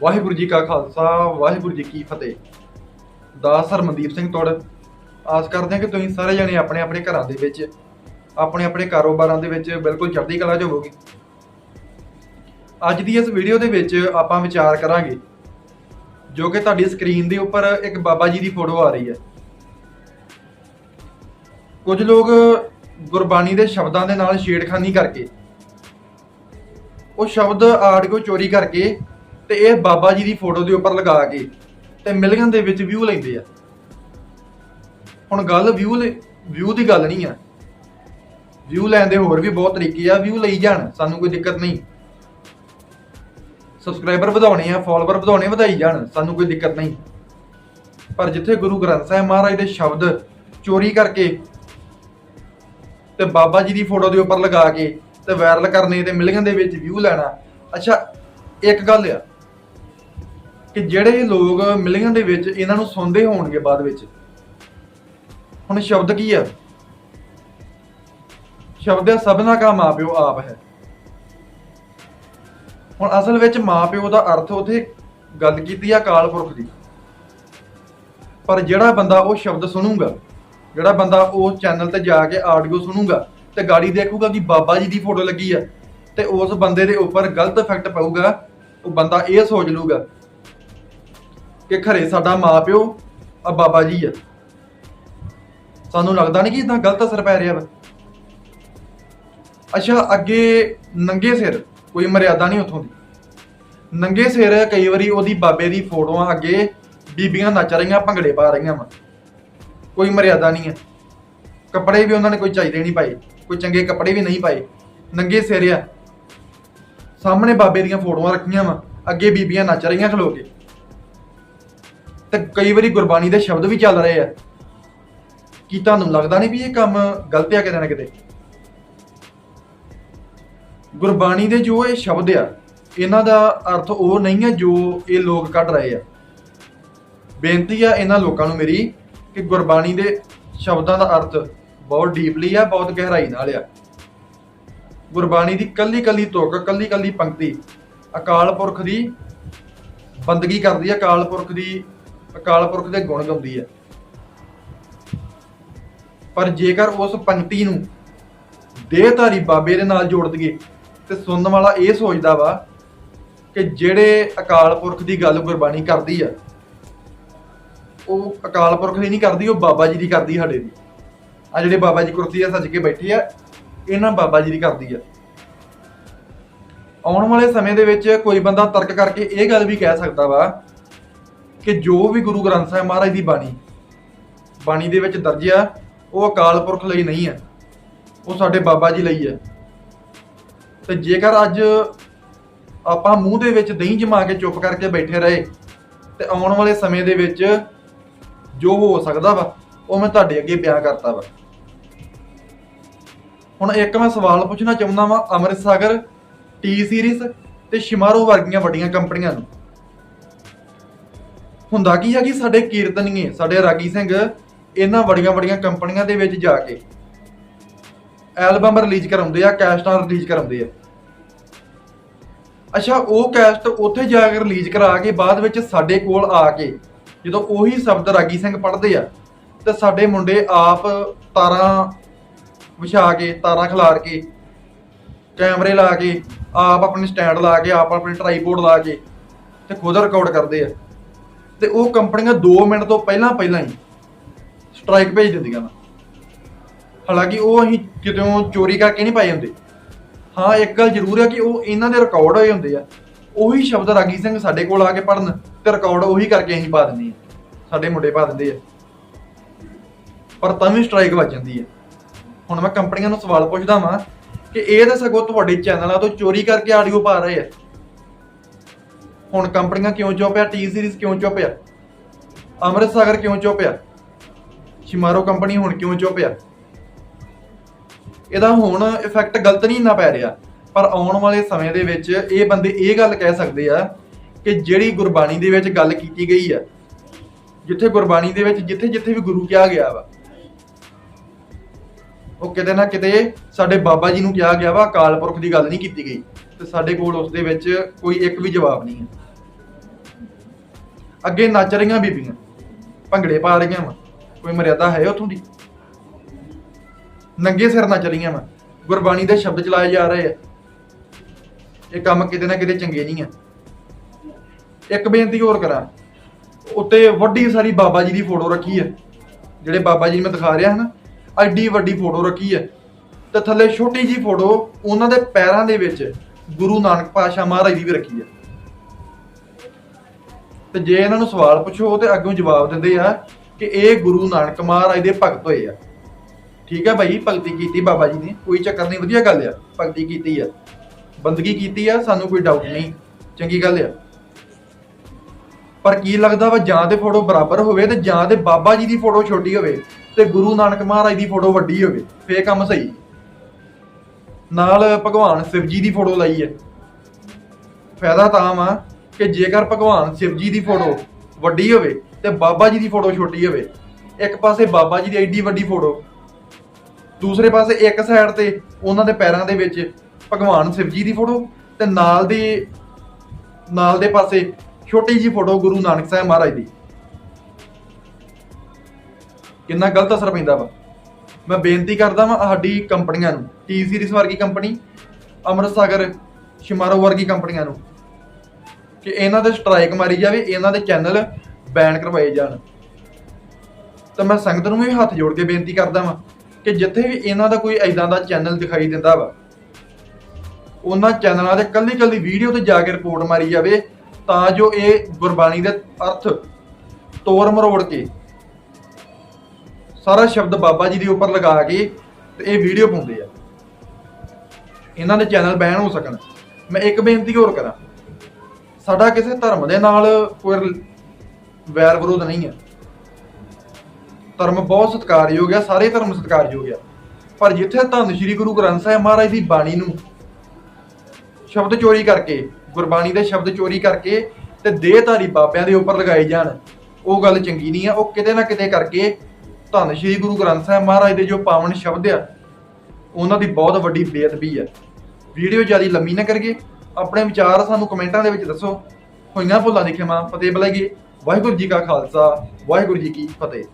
ਵਾਹਿਗੁਰੂ ਜੀ ਕਾ ਖਾਲਸਾ, ਵਾਹਿਗੁਰੂ ਜੀ ਕੀ ਫਤਿਹ। ਦਾਸ ਹਰਮਨਦੀਪ ਸਿੰਘ ਤੋੜ, ਆਸ ਕਰਦੇ ਹਾਂ ਕਿ ਤੁਸੀਂ ਸਾਰੇ ਜਣੇ ਆਪਣੇ ਆਪਣੇ ਘਰਾਂ ਦੇ ਵਿੱਚ, ਆਪਣੇ ਆਪਣੇ ਕਾਰੋਬਾਰਾਂ ਦੇ ਵਿੱਚ ਬਿਲਕੁਲ ਚੜ੍ਹਦੀ ਕਲਾ 'ਚ ਹੋਵੋਗੇ। ਅੱਜ ਦੀ ਇਸ ਵੀਡੀਓ ਦੇ ਵਿੱਚ ਆਪਾਂ ਵਿਚਾਰ ਕਰਾਂਗੇ, ਜੋ ਕਿ ਤੁਹਾਡੀ ਸਕਰੀਨ ਦੇ ਉੱਪਰ ਇੱਕ ਬਾਬਾ ਜੀ ਦੀ ਫੋਟੋ ਆ ਰਹੀ ਹੈ। ਕੁਝ ਲੋਕ ਗੁਰਬਾਣੀ ਦੇ ਸ਼ਬਦਾਂ ਦੇ ਨਾਲ ਛੇੜਖਾਨੀ ਕਰਕੇ, ਉਹ ਸ਼ਬਦ ਆਡੀਓ ਚੋਰੀ ਕਰਕੇ ਤੇ ਇਹ ਬਾਬਾ ਜੀ ਦੀ ਫੋਟੋ ਦੇ ਉੱਪਰ ਲਗਾ ਕੇ ਤੇ ਮਿਲੀਅਨ ਦੇ ਵਿੱਚ ਵਿਊ ਲੈਂਦੇ ਆ। ਹੁਣ ਗੱਲ ਵਿਊ ਵਿਊ ਦੀ ਗੱਲ ਨਹੀਂ ਆ। ਵਿਊ ਲੈਣ ਦੇ ਹੋਰ ਵੀ ਬਹੁਤ ਤਰੀਕੇ ਆ। ਵਿਊ ਲਈ ਜਾਣ, ਸਾਨੂੰ ਕੋਈ ਦਿੱਕਤ ਨਹੀਂ। ਸਬਸਕ੍ਰਾਈਬਰ ਵਧਾਉਣੇ ਆ ਫਾਲੋਅਰ ਵਧਾਉਣੇ, ਵਧਾਈ ਜਾਣ, ਸਾਨੂੰ ਕੋਈ ਦਿੱਕਤ ਨਹੀਂ। ਪਰ ਜਿੱਥੇ ਗੁਰੂ ਗ੍ਰੰਥ ਸਾਹਿਬ ਮਹਾਰਾਜ ਦੇ ਸ਼ਬਦ ਚੋਰੀ ਕਰਕੇ ਤੇ ਬਾਬਾ ਜੀ ਦੀ ਫੋਟੋ ਦੇ ਉੱਪਰ ਲਗਾ ਕੇ ਤੇ ਵਾਇਰਲ ਕਰਨੇ ਤੇ ਮਿਲੀਅਨ ਦੇ ਵਿੱਚ ਵਿਊ ਲੈਣਾ, ਅੱਛਾ, ਇੱਕ ਗੱਲ ਆ। ਕਿ ਜਿਹੜੇ ਲੋਕ ਮਿਲੀਅਨ ਦੇ ਵਿੱਚ ਇਹਨਾਂ ਨੂੰ ਸੁਣਦੇ ਹੋਣਗੇ ਬਾਅਦ ਵਿੱਚ। ਹੁਣ ਸ਼ਬਦ ਕੀ ਆ? ਸ਼ਬਦ ਹੈ ਸਭਨਾ ਕਾ ਮਾਪਿਓ ਆਪ ਹੈ। ਹੁਣ ਅਸਲ ਵਿੱਚ ਮਾਪਿਓ ਦਾ ਅਰਥ ਉਥੇ ਗੱਲ ਕੀਤੀ ਆ ਅਕਾਲ ਪੁਰਖ ਦੀ। ਪਰ ਜਿਹੜਾ ਬੰਦਾ ਉਹ ਸ਼ਬਦ ਸੁਣੂਗਾ, ਜਿਹੜਾ ਬੰਦਾ ਉਹ ਚੈਨਲ ਤੇ ਜਾ ਕੇ ਆਡੀਓ ਸੁਣੂਗਾ ਤੇ ਗਾੜੀ ਦੇਖੂਗਾ ਕਿ ਬਾਬਾ ਜੀ ਦੀ ਫੋਟੋ ਲੱਗੀ ਆ ਤੇ ਉਸ ਬੰਦੇ ਦੇ ਉੱਪਰ ਗਲਤ ਇਫੈਕਟ ਪਊਗਾ, ਉਹ ਬੰਦਾ ਇਹ ਸੋਚ ਲੂਗਾ ਕਿ ਖਰੇ ਸਾਡਾ ਮਾਪਿਓ, ਆ ਬਾਬਾ ਜੀ ਆ। ਸਾਨੂੰ ਲੱਗਦਾ ਨਹੀਂ ਕਿ ਇਦਾਂ ਗਲਤ ਅਸਰ ਪੈ ਰਿਹਾ ਵਾ। ਅੱਛਾ, ਅੱਗੇ ਨੰਗੇ ਸਿਰ ਕੋਈ ਮਰਿਆਦਾ ਨਹੀਂ ਉਥੋਂ ਦੀ। ਨੰਗੇ ਸਿਰ ਕਈ ਵਾਰੀ ਉਹਦੀ ਬਾਬੇ ਦੀ ਫੋਟੋਆਂ ਅੱਗੇ ਬੀਬੀਆਂ ਨੱਚ ਰਹੀਆਂ, ਭੰਗੜੇ ਪਾ ਰਹੀਆਂ ਵਾ। ਕੋਈ ਮਰਿਆਦਾ ਨਹੀਂ ਹੈ ਕੱਪੜੇ ਵੀ ਉਹਨਾਂ ਨੇ ਕੋਈ ਚਾਹੀਦੇ ਨਹੀਂ ਪਾਏ। ਕੋਈ ਚੰਗੇ ਕੱਪੜੇ ਵੀ ਨਹੀਂ ਪਾਏ। ਨੰਗੇ ਸਿਰ ਆ। ਸਾਹਮਣੇ ਬਾਬੇ ਦੀਆਂ ਫੋਟੋਆਂ ਰੱਖੀਆਂ ਵਾ। ਅੱਗੇ ਬੀਬੀਆਂ ਨੱਚ ਰਹੀਆਂ ਖਲੋ ਕੇ। ਤੇ ਕਈ ਵਾਰੀ ਗੁਰਬਾਣੀ ਦੇ ਸ਼ਬਦ ਵੀ ਚੱਲ ਰਹੇ ਆ। ਕੀ ਤੁਹਾਨੂੰ ਲੱਗਦਾ ਨਹੀਂ ਵੀ ਇਹ ਕੰਮ ਗਲਤ ਆ ਕਿਤੇ ਨਾ ਕਿਤੇ? ਗੁਰਬਾਣੀ ਦੇ ਜੋ ਇਹ ਸ਼ਬਦ ਆ, ਇਹਨਾਂ ਦਾ ਅਰਥ ਉਹ ਨਹੀਂ ਹੈ ਜੋ ਇਹ ਲੋਕ ਕੱਢ ਰਹੇ ਆ। ਬੇਨਤੀ ਆ ਇਹਨਾਂ ਲੋਕਾਂ ਨੂੰ ਮੇਰੀ ਕਿ ਗੁਰਬਾਣੀ ਦੇ ਸ਼ਬਦਾਂ ਦਾ ਅਰਥ ਬਹੁਤ ਡੀਪਲੀ ਆ, ਬਹੁਤ ਗਹਿਰਾਈ ਨਾਲ ਆ। ਗੁਰਬਾਣੀ ਦੀ ਕੱਲੀ ਕੱਲੀ ਤੁਕ ਕੱਲੀ ਕੱਲੀ ਪੰਕਤੀ ਅਕਾਲ ਪੁਰਖ ਦੀ ਬੰਦਗੀ ਕਰਦੀ ਆ, ਅਕਾਲ ਪੁਰਖ ਦੀ ਅਕਾਲ ਪੁਰਖ ਦੇ ਗੁਣ ਗਾਉਂਦੀ ਹੈ। ਪਰ ਜੇਕਰ ਉਸ ਪੰਕਤੀ ਨੂੰ ਦੇਹਧਾਰੀ ਬਾਬੇ ਦੇ ਨਾਲ ਜੋੜ ਦਈਏ, ਤੇ ਸੁਣਨ ਵਾਲਾ ਇਹ ਸੋਚਦਾ ਵਾ ਕਿ ਜਿਹੜੇ ਅਕਾਲ ਪੁਰਖ ਦੀ ਗੱਲ ਗੁਰਬਾਣੀ ਕਰਦੀ ਆ, ਉਹ ਅਕਾਲ ਪੁਰਖ ਦੀ ਨਹੀਂ ਕਰਦੀ, ਉਹ ਬਾਬਾ ਜੀ ਦੀ ਕਰਦੀ ਸਾਡੇ ਦੀ। ਆ ਜਿਹੜੇ ਬਾਬਾ ਜੀ ਕੁਰਸੀ ਆ ਸੱਜ ਕੇ ਬੈਠੇ ਆ, ਇਹਨਾਂ ਬਾਬਾ ਜੀ ਦੀ ਕਰਦੀ ਆ। ਆਉਣ ਵਾਲੇ ਸਮੇਂ ਦੇ ਵਿੱਚ ਕੋਈ ਬੰਦਾ ਤਰਕ ਕਰਕੇ ਇਹ ਗੱਲ ਵੀ ਕਹਿ ਸਕਦਾ ਵਾ ਕਿ ਜੋ ਵੀ ਗੁਰੂ ਗ੍ਰੰਥ ਸਾਹਿਬ ਮਹਾਰਾਜ ਦੀ ਬਾਣੀ ਬਾਣੀ ਦੇ ਵਿੱਚ ਦਰਜ ਆ, ਉਹ ਅਕਾਲ ਪੁਰਖ ਲਈ ਨਹੀਂ ਹੈ ਉਹ ਸਾਡੇ ਬਾਬਾ ਜੀ ਲਈ ਹੈ ਤੇ ਜੇਕਰ ਅੱਜ ਆਪਾਂ ਮੂੰਹ ਦੇ ਵਿੱਚ ਦਹੀਂ ਜਮਾ ਕੇ ਚੁੱਪ ਕਰਕੇ ਬੈਠੇ ਰਹੇ, ਤੇ ਆਉਣ ਵਾਲੇ ਸਮੇਂ ਦੇ ਵਿੱਚ ਜੋ ਹੋ ਸਕਦਾ ਵਾ, ਉਹ ਮੈਂ ਤੁਹਾਡੇ ਅੱਗੇ ਬਿਆਨ ਕਰਤਾ ਵਾ। ਹੁਣ ਇੱਕ ਮੈਂ ਸਵਾਲ ਪੁੱਛਣਾ ਚਾਹੁੰਦਾ ਵਾਂ ਅੰਮ੍ਰਿਤ ਸਾਗਰ ਟੀ ਸੀਰੀਜ਼ ਤੇ ਸ਼ਿਮਾਰੂ ਵਰਗੀਆਂ ਵੱਡੀਆਂ ਕੰਪਨੀਆਂ ਨੂੰ। ਹੁੰਦਾ ਕੀ ਹੈ ਕਿ ਸਾਡੇ ਕੀਰਤਨੀਏ, ਸਾਡੇ ਰਾਗੀ ਸਿੰਘ, ਇਹਨਾਂ ਵੱਡੀਆਂ ਵੱਡੀਆਂ ਕੰਪਨੀਆਂ ਦੇ ਵਿੱਚ ਜਾ ਕੇ ਐਲਬਮ ਰਿਲੀਜ਼ ਕਰਾਉਂਦੇ ਆ ਕੈਸਟਾਂ ਰਿਲੀਜ਼ ਕਰਾਉਂਦੇ ਆ। ਅੱਛਾ, ਉਹ ਕੈਸਟ ਉੱਥੇ ਜਾ ਕੇ ਰਿਲੀਜ਼ ਕਰਾ ਕੇ ਬਾਅਦ ਵਿੱਚ ਸਾਡੇ ਕੋਲ ਆ ਕੇ ਜਦੋਂ ਉਹੀ ਸ਼ਬਦ ਰਾਗੀ ਸਿੰਘ ਪੜ੍ਹਦੇ ਆ, ਤੇ ਸਾਡੇ ਮੁੰਡੇ ਆਪ ਤਾਰਾਂ ਵਿਛਾ ਕੇ, ਤਾਰਾਂ ਖਿਲਾਰ ਕੇ, ਕੈਮਰੇ ਲਾ ਕੇ, ਆਪ ਆਪਣੇ ਸਟੈਂਡ ਲਾ ਕੇ, ਆਪ ਆਪਣੇ ਟ੍ਰਾਈਪੋਡ ਲਾ ਕੇ ਤੇ ਖੁਦ ਰਿਕਾਰਡ ਕਰਦੇ ਆ। ਤੇ ਉਹ ਕੰਪਨੀਆਂ 2 ਮਿੰਟ ਤੋਂ ਪਹਿਲਾਂ ਪਹਿਲਾਂ ਹੀ ਸਟ੍ਰਾਈਕ ਭੇਜ ਦਿੰਦੀਆਂ ਵਾ ਹਾਲਾਂਕਿ ਉਹ ਅਸੀਂ ਕਿਤੇੋਂ ਚੋਰੀ ਕਰਕੇ ਨਹੀਂ ਪਾਏ ਹੁੰਦੇ। ਹਾਂ, ਇੱਕ ਗੱਲ ਜ਼ਰੂਰ ਹੈ ਕਿ ਉਹ ਇਹਨਾਂ ਦੇ ਰਿਕਾਰਡ ਹੋਏ ਹੁੰਦੇ ਆ। ਉਹੀ ਸ਼ਬਦ ਰਾਗੀ ਸਿੰਘ ਸਾਡੇ ਕੋਲ ਆ ਕੇ ਪੜਨ ਤੇ ਰਿਕਾਰਡ ਉਹੀ ਕਰਕੇ ਅਸੀਂ ਪਾ ਦਿੰਦੇ ਆ ਸਾਡੇ ਮੁੰਡੇ ਪਾ ਦਿੰਦੇ ਆ। ਪਰ ਤਾਂ ਵੀ ਸਟ੍ਰਾਈਕ ਵੱਜ ਜਾਂਦੀ ਹੈ। ਹੁਣ ਮੈਂ ਕੰਪਨੀਆਂ ਨੂੰ ਸਵਾਲ ਪੁੱਛਦਾ ਵਾਂ ਕਿ ਇਹ ਤਾਂ ਸਗੋਂ ਤੁਹਾਡੇ ਚੈਨਲਾਂ ਤੋਂ ਚੋਰੀ ਕਰਕੇ ਆਡੀਓ ਪਾ ਰਹੇ ਆ। ਹੁਣ ਕੰਪਨੀਆਂ ਕਿਉਂ ਚੁੱਪ ਆ? ਟੀ ਸੀਰੀਜ਼ ਕਿਉਂ ਚੁੱਪ ਆ? ਅੰਮ੍ਰਿਤ ਸਾਗਰ ਕਿਉਂ ਚੁੱਪ ਆ? ਸ਼ਿਮਾਰੋ ਕੰਪਨੀ ਹੁਣ ਕਿਉਂ ਚੁੱਪ ਆ? ਇਹਦਾ ਹੁਣ ਇਫੈਕਟ ਗਲਤ ਨਹੀਂ ਨਾ ਪੈ ਰਿਹਾ, ਪਰ ਆਉਣ ਵਾਲੇ ਸਮੇਂ ਦੇ ਵਿੱਚ ਇਹ ਬੰਦੇ ਇਹ ਗੱਲ ਕਹਿ ਸਕਦੇ ਆ ਕਿ ਜਿਹੜੀ ਗੁਰਬਾਣੀ ਦੇ ਵਿੱਚ ਗੱਲ ਕੀਤੀ ਗਈ ਆ, ਜਿੱਥੇ ਗੁਰਬਾਣੀ ਦੇ ਵਿੱਚ ਜਿੱਥੇ ਜਿੱਥੇ ਵੀ ਗੁਰੂ ਕਿਹਾ ਗਿਆ ਵਾ, ਉਹ ਕਿਤੇ ਨਾ ਕਿਤੇ ਸਾਡੇ ਬਾਬਾ ਜੀ ਨੂੰ ਕਿਹਾ ਗਿਆ ਵਾ, ਅਕਾਲ ਪੁਰਖ ਦੀ ਗੱਲ ਨਹੀਂ ਕੀਤੀ ਗਈ ਤੇ ਸਾਡੇ ਕੋਲ ਉਸ ਦੇ ਵਿੱਚ ਕੋਈ ਇੱਕ ਵੀ ਜਵਾਬ ਨਹੀਂ ਹੈ। ਅੱਗੇ ਨੱਚ ਰਹੀਆਂ ਬੀਬੀਆਂ। ਭੰਗੜੇ ਪਾ ਰਹੀਆਂ ਵਾ। ਕੋਈ ਮਰਿਆਦਾ ਹੈ ਉਥੋਂ ਦੀ? ਨੰਗੇ ਸਿਰ ਨੱਚ ਰਹੀਆਂ ਵਾ। ਗੁਰਬਾਣੀ ਦੇ ਸ਼ਬਦ ਚਲਾਏ ਜਾ ਰਹੇ ਆ। ਇਹ ਕੰਮ ਕਿਤੇ ਨਾ ਕਿਤੇ ਚੰਗੇ ਨਹੀਂ ਆ। ਇੱਕ ਬੇਨਤੀ ਹੋਰ ਕਰਾਂ। ਉੱਤੇ ਵੱਡੀ ਸਾਰੀ ਬਾਬਾ ਜੀ ਦੀ ਫੋਟੋ ਰੱਖੀ ਹੈ ਜਿਹੜੇ ਬਾਬਾ ਜੀ ਮੈਂ ਦਿਖਾ ਰਿਹਾ ਹਾਂ ਐਡੀ ਵੱਡੀ ਫੋਟੋ ਰੱਖੀ ਹੈ ਤੇ ਥੱਲੇ ਛੋਟੀ ਜੀ ਫੋਟੋ ਉਹਨਾਂ ਦੇ ਪੈਰਾਂ ਦੇ ਵਿੱਚ ਗੁਰੂ ਨਾਨਕ ਪਾਤਸ਼ਾਹ ਮਹਾਰਾਜ ਦੀ ਵੀ ਰੱਖੀ ਹੈ ਤੇ ਜੇ ਇਹਨਾਂ ਨੂੰ ਸਵਾਲ ਪੁੱਛੋ ਤੇ ਅੱਗੋਂ ਜਵਾਬ ਦਿੰਦੇ ਆ ਕਿ ਇਹ ਗੁਰੂ ਨਾਨਕ ਮਹਾਰਾਜ ਦੇ ਭਗਤ ਹੋਏ ਆ। ਠੀਕ ਹੈ ਭਾਈ, ਭਗਤੀ ਕੀਤੀ ਬਾਬਾ ਜੀ ਨੇ। ਕੋਈ ਚੱਕਰ ਨਹੀਂ, ਵਧੀਆ ਗੱਲ ਆ। ਭਗਤੀ ਕੀਤੀ ਆ। ਬੰਦਗੀ ਕੀਤੀ ਆ, ਸਾਨੂੰ ਕੋਈ ਡਾਊਟ ਨਹੀਂ। ਚੰਗੀ ਗੱਲ ਆ। ਪਰ ਕੀ ਲੱਗਦਾ ਵਾ, ਜਾਂ ਤੇ ਫੋਟੋ ਬਰਾਬਰ ਹੋਵੇ ਤੇ ਜਾਂ ਤੇ ਬਾਬਾ ਜੀ ਦੀ ਫੋਟੋ ਛੋਟੀ ਹੋਵੇ ਤੇ ਗੁਰੂ ਨਾਨਕ ਮਹਾਰਾਜ ਦੀ ਫੋਟੋ ਵੱਡੀ ਹੋਵੇ। ਫੇਰ ਕੰਮ ਸਹੀ। ਨਾਲ ਭਗਵਾਨ ਸ਼ਿਵ ਜੀ ਦੀ ਫੋਟੋ ਲਾਈ ਹੈ ਫਾਇਦਾ ਤਾਂ ਵਾ। ਕਿ ਜੇਕਰ ਭਗਵਾਨ ਸ਼ਿਵ ਜੀ ਦੀ ਫੋਟੋ ਵੱਡੀ ਹੋਵੇ ਤੇ ਬਾਬਾ ਜੀ ਦੀ ਫੋਟੋ ਛੋਟੀ ਹੋਵੇ, ਇੱਕ ਪਾਸੇ ਬਾਬਾ ਜੀ ਦੀ ਐਡੀ ਵੱਡੀ ਫੋਟੋ, ਦੂਸਰੇ ਪਾਸੇ ਇੱਕ ਸਾਈਡ ਤੇ ਉਹਨਾਂ ਦੇ ਪੈਰਾਂ ਦੇ ਵਿੱਚ ਭਗਵਾਨ ਸ਼ਿਵ ਜੀ ਦੀ ਫੋਟੋ ਤੇ ਨਾਲ ਦੇ ਨਾਲ ਦੇ ਪਾਸੇ ਛੋਟੀ ਜੀ ਫੋਟੋ ਗੁਰੂ ਨਾਨਕ ਸਾਹਿਬ ਮਹਾਰਾਜ ਦੀ। ਕਿੰਨਾ ਗਲਤ ਅਸਰ ਪੈਂਦਾ ਵਾ। ਮੈਂ ਬੇਨਤੀ ਕਰਦਾ ਵਾਂ ਸਾਡੀ ਕੰਪਨੀਆਂ ਨੂੰ ਟੀ ਸੀਰੀਜ਼ ਵਰਗੀ ਕੰਪਨੀ, ਅੰਮ੍ਰਿਤਸਰ ਸ਼ਿਮਾਰੋ ਵਰਗੀ ਕੰਪਨੀਆਂ ਨੂੰ ਕਿ ਇਹਨਾਂ ਦੇ ਸਟ੍ਰਾਈਕ ਮਾਰੀ ਜਾਵੇ, ਇਹਨਾਂ ਦੇ ਚੈਨਲ ਬੈਨ ਕਰਵਾਏ ਜਾਣ। ਤਾਂ ਮੈਂ ਸੰਗਤ ਨੂੰ ਵੀ ਹੱਥ ਜੋੜ ਕੇ ਬੇਨਤੀ ਕਰਦਾ ਵਾਂ ਕਿ ਜਿੱਥੇ ਵੀ ਇਹਨਾਂ ਦਾ ਕੋਈ ਐਦਾਂ ਦਾ ਚੈਨਲ ਦਿਖਾਈ ਦਿੰਦਾ ਵਾ, ਉਹਨਾਂ ਚੈਨਲਾਂ ਦੇ ਕੱਲੀ ਕੱਲੀ ਵੀਡੀਓ ਤੇ ਜਾ ਕੇ ਰਿਪੋਰਟ ਮਾਰੀ ਜਾਵੇ, ਤਾਂ ਜੋ ਇਹ ਗੁਰਬਾਣੀ ਦੇ ਅਰਥ ਤੋੜ ਮਰੋੜ ਕੇ ਸਾਰਾ ਸ਼ਬਦ ਬਾਬਾ ਜੀ ਦੇ ਉੱਪਰ ਲਗਾ ਕੇ ਤੇ ਇਹ ਵੀਡੀਓ ਪਾਉਂਦੇ ਆ। ਇਹਨਾਂ ਦੇ ਚੈਨਲ ਬੈਨ ਹੋ ਸਕਣ। ਮੈਂ ਇੱਕ ਬੇਨਤੀ ਹੋਰ ਕਰਾਂ। ਸਾਡਾ ਕਿਸੇ ਧਰਮ ਦੇ ਨਾਲ ਕੋਈ ਵੈਰ ਵਿਰੋਧ ਨਹੀਂ ਹੈ। ਧਰਮ ਬਹੁਤ ਸਤਿਕਾਰਯੋਗ ਹੈ, ਸਾਰੇ ਧਰਮ ਸਤਿਕਾਰਯੋਗ ਹੈ। ਪਰ ਜਿੱਥੇ ਧੰਨ ਸ਼੍ਰੀ ਗੁਰੂ ਗ੍ਰੰਥ ਸਾਹਿਬ ਮਹਾਰਾਜ ਦੀ ਬਾਣੀ ਨੂੰ ਸ਼ਬਦ ਚੋਰੀ ਕਰਕੇ, ਗੁਰਬਾਣੀ ਦੇ ਸ਼ਬਦ ਚੋਰੀ ਕਰਕੇ ਤੇ ਦੇਹਧਾਰੀ ਬਾਬਿਆਂ ਦੇ ਉੱਪਰ ਲਗਾਏ ਜਾਣ, ਉਹ ਗੱਲ ਚੰਗੀ ਨਹੀਂ ਆ ਉਹ ਕਿਤੇ ਨਾ ਕਿਤੇ ਕਰਕੇ ਧੰਨ ਸ਼੍ਰੀ ਗੁਰੂ ਗ੍ਰੰਥ ਸਾਹਿਬ ਮਹਾਰਾਜ ਦੇ ਜੋ ਪਾਵਨ ਸ਼ਬਦ ਆ, ਉਹਨਾਂ ਦੀ ਬਹੁਤ ਵੱਡੀ ਬੇਅਦਬੀ ਆ। ਵੀਡੀਓ ਜ਼ਿਆਦਾ ਲੰਮੀ ਨਾ ਕਰੀਏ। ਆਪਣੇ ਵਿਚਾਰ ਸਾਨੂੰ ਕਮੈਂਟਾਂ ਦੇ ਵਿੱਚ ਦੱਸੋ। ਹੋਈਆਂ ਭੁੱਲਾਂ ਦੀ ਖਿਮਾ, ਫਤਿਹ ਬੁਲਾਈਏ। ਵਾਹਿਗੁਰੂ ਜੀ ਕਾ ਖਾਲਸਾ, ਵਾਹਿਗੁਰੂ ਜੀ ਕੀ ਫਤਿਹ।